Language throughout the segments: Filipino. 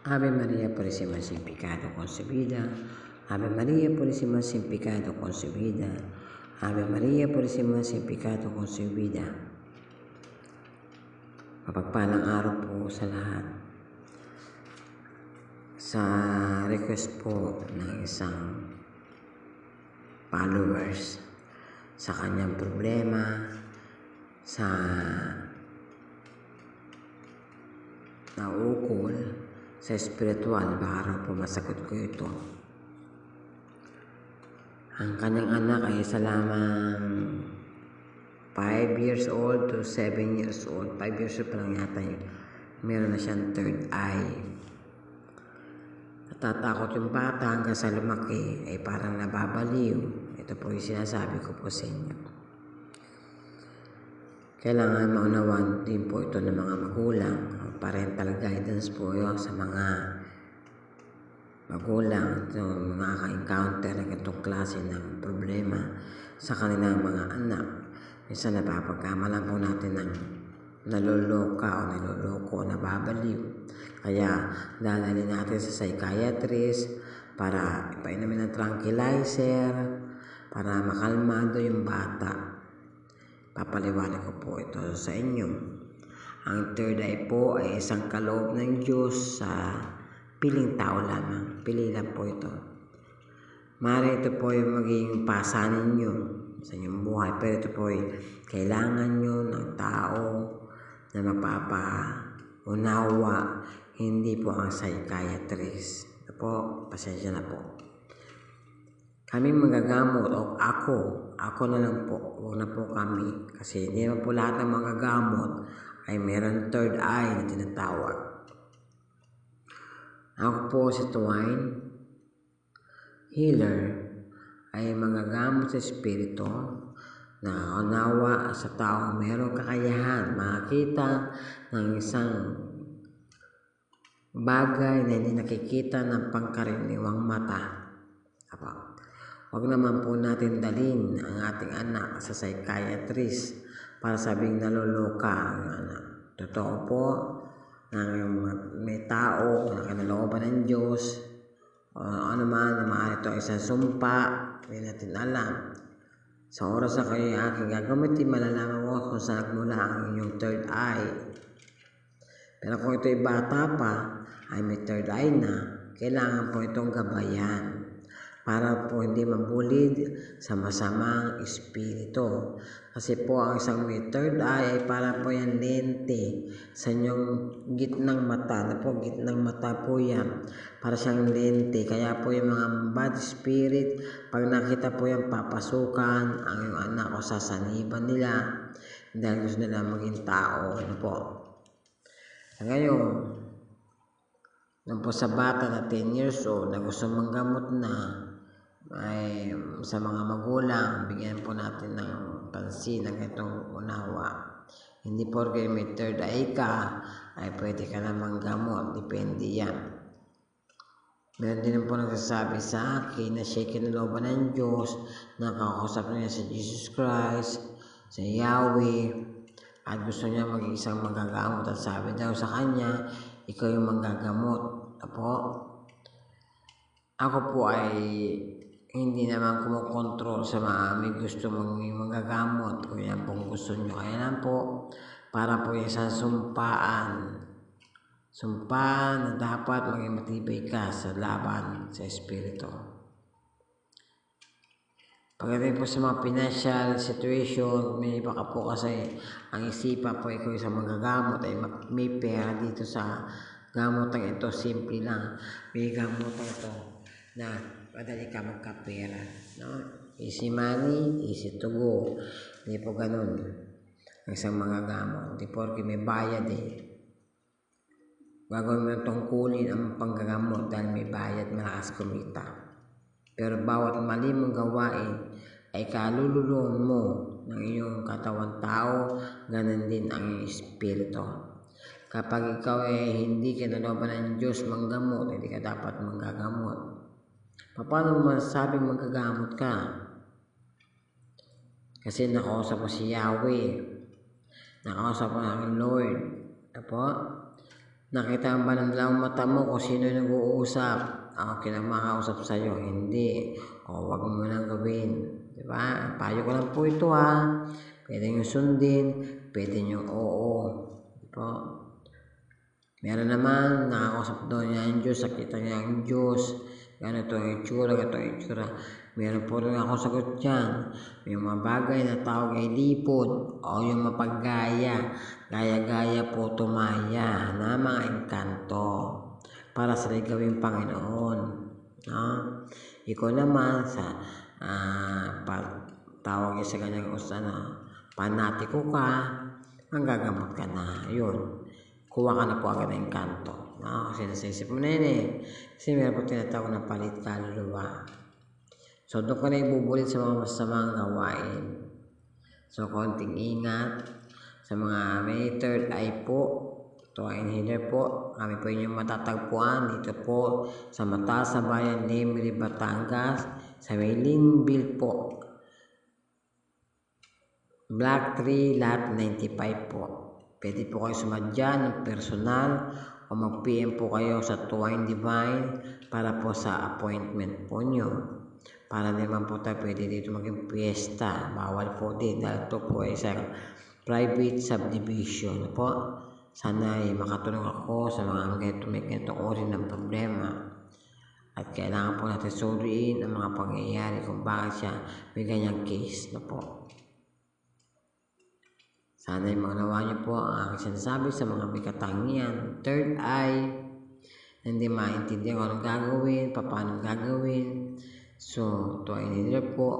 Ave María Purísima sin pecado concebida. Ave María Purísima sin pecado concebida. Ave María Purísima sin pecado concebida. Mapagpalang araw po sa lahat. Sa request po ng isang followers sa kanyang problema sa naukol sa espiritual, baka raw po masagot ko ito. Ang kanyang anak ay isa lamang 5 years old to 7 years old. 5 years old pa lang yata yun. Meron na siyang third eye. Natatakot yung bata hanggang sa lumaki ay parang nababaliw. Ito po yung sinasabi ko po sa inyo. Kailangan maunawaan din po ito ng mga magulang. Parental guidance po yun sa mga magulang ito nakaka-encounter ng itong klase ng problema sa kanilang mga anak. Minsan napapagkamalan po natin ng naloloka o naloloko o nababaliw. Kaya dadalhin natin sa psychiatrist para ipainumin ng tranquilizer para makalmado yung bata. Papaliwanag ko po ito sa inyo. Ang third eye po ay isang kaloob ng Diyos sa piling tao lamang. Pili lang po ito. Mari ito po yung maging pasanin nyo sa inyong buhay. Pero ito po ay kailangan nyo ng tao na mapapaunawa. Hindi po ang psychiatrist. Ito po, pasensya na po. Kami magagamot o ako, ako na lang po, huwag na po kami. Kasi hindi naman po lahat ng mga ay meron third eye na tinatawag. Ako po si Twine, healer, ay mga gamot sa espiritu na unawa sa taong mayroong kakayahan makakita ng isang bagay na hindi nakikita ng pangkaraniwang mata. Apa. Huwag naman po natin dalhin ang ating anak sa psychiatrist para sabing naloloka ang anak. Totoo po na may tao na kinalooban ng Diyos o ano man na maaari ito isang sumpa, hindi natin alam. Sa oras na kayo aking gagamitin, malalaman mo kung saan nagmula ang inyong third eye. Pero kung ito'y bata pa, ay may third eye na, kailangan po itong gabayan para po hindi mabulid sa masamang espiritu. Kasi po ang isang may third eye ay para po yan lente sa inyong gitnang mata. Na po, gitnang mata po yan. Para siyang lente. Kaya po yung mga bad spirit, pag nakita po yan, papasukan ang yung anak o sasaniban nila dahil gusto nila maging tao. Ano po? Ngayon, nung po sa bata na 10 years old na gusto manggamot na, ay sa mga magulang, bigyan po natin ng pansin ng itong unawa. Hindi porke may third eye ka, ay pwede ka namang gamot. Depende yan. Meron din po nagsasabi sa akin na siya kinaloban ng Diyos, nakakausap niya sa Jesus Christ, sa Yahweh, at gusto niya maging isang magagamot. At sabi daw sa kanya, ikaw yung magagamot. Apo, ako po ay hindi naman kumokontrol sa mga may gusto mong magagamot. Kung yan pong gusto nyo, kaya lang po, para po isang sumpaan. Sumpaan na dapat maging matibay ka sa laban sa Espiritu. Pagdating po sa mga financial situation, may baka po kasi ang isipan po ikaw sa magagamot ay may pera dito sa gamotang ito. Simple lang. May gamotang ito na madali ka magkapera. No? Easy money, easy to go. Hindi po ganun. Ang isang mga gamot. Hindi po may bayad eh. Gagawin mo tungkulin ang panggagamot dahil may bayad malakas kumita. Pero bawat mali mong gawain ay kalululuan mo ng iyong katawan tao, ganun din ang espiritu. Kapag ikaw ay hindi kinaloban ng Diyos manggamot, hindi ka dapat manggagamot. Paano mo masasabing magagamot ka? Kasi nakausap mo si Yahweh. Nakausap mo ang Lord. Apo? Nakita mo ba ng dalawang mata mo kung sino yung nag-uusap? Ako kinamakausap sa'yo, hindi. O wag mo nang gawin. Di ba? Payo ko lang po ito ha. Pwede nyo sundin, pwede nyo oo. Di ba? Meron naman, nakakausap daw niya ang Diyos, nakita niya ang Diyos. Ganito ang itsura, ganito ang itsura. Meron po rin ako sagot dyan. Yung mga bagay na tawag ay lipod o yung mapaggaya. Gaya-gaya po tumaya na mga engkanto para sa gawing Panginoon. No? Ikaw naman sa uh, tawag sa kanyang ano, panatiko ka, ang gagamot ka na. Yun kuha ka na po agad ng kanto. No? Kasi nasa isip mo na yun eh. Kasi meron po tinatawag na palit kaluluwa. So, doon ka na ibubulit sa mga masamang gawain. So, konting ingat sa mga may third eye po. Ito ay inhaler po. Kami po inyong matatagpuan dito po sa Mata sa Bayan, Limri, Batangas. Sa may Linville po. Black 3, lot 95 po. Pwede po kayo sumadya ng personal o mag-PM po kayo sa Twine Divine para po sa appointment po nyo. Para naman po tayo pwede dito maging piyesta. Bawal po din dahil ito po ay isang private subdivision po. Sana ay makatulong ako sa mga ganito may ganitong uri ng problema. At kailangan po natin suriin ang mga pangyayari kung bakit siya may ganyang case na po. Sana'y maunawa niyo po ang aking sinasabi sa mga may katangian. Third eye, hindi maintindihan kung anong gagawin, paano gagawin. So, ito ay nilip po.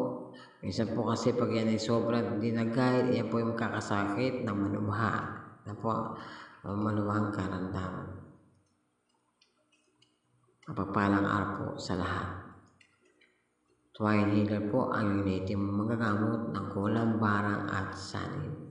Minsan po kasi pag yan ay sobrang nag-guide, yan po ay magkakasakit ng manubha. Na po, manubhang karamdaman. Mapapalang araw po sa lahat. Twine healer po ang unitin magagamot ng kulang barang at sanin.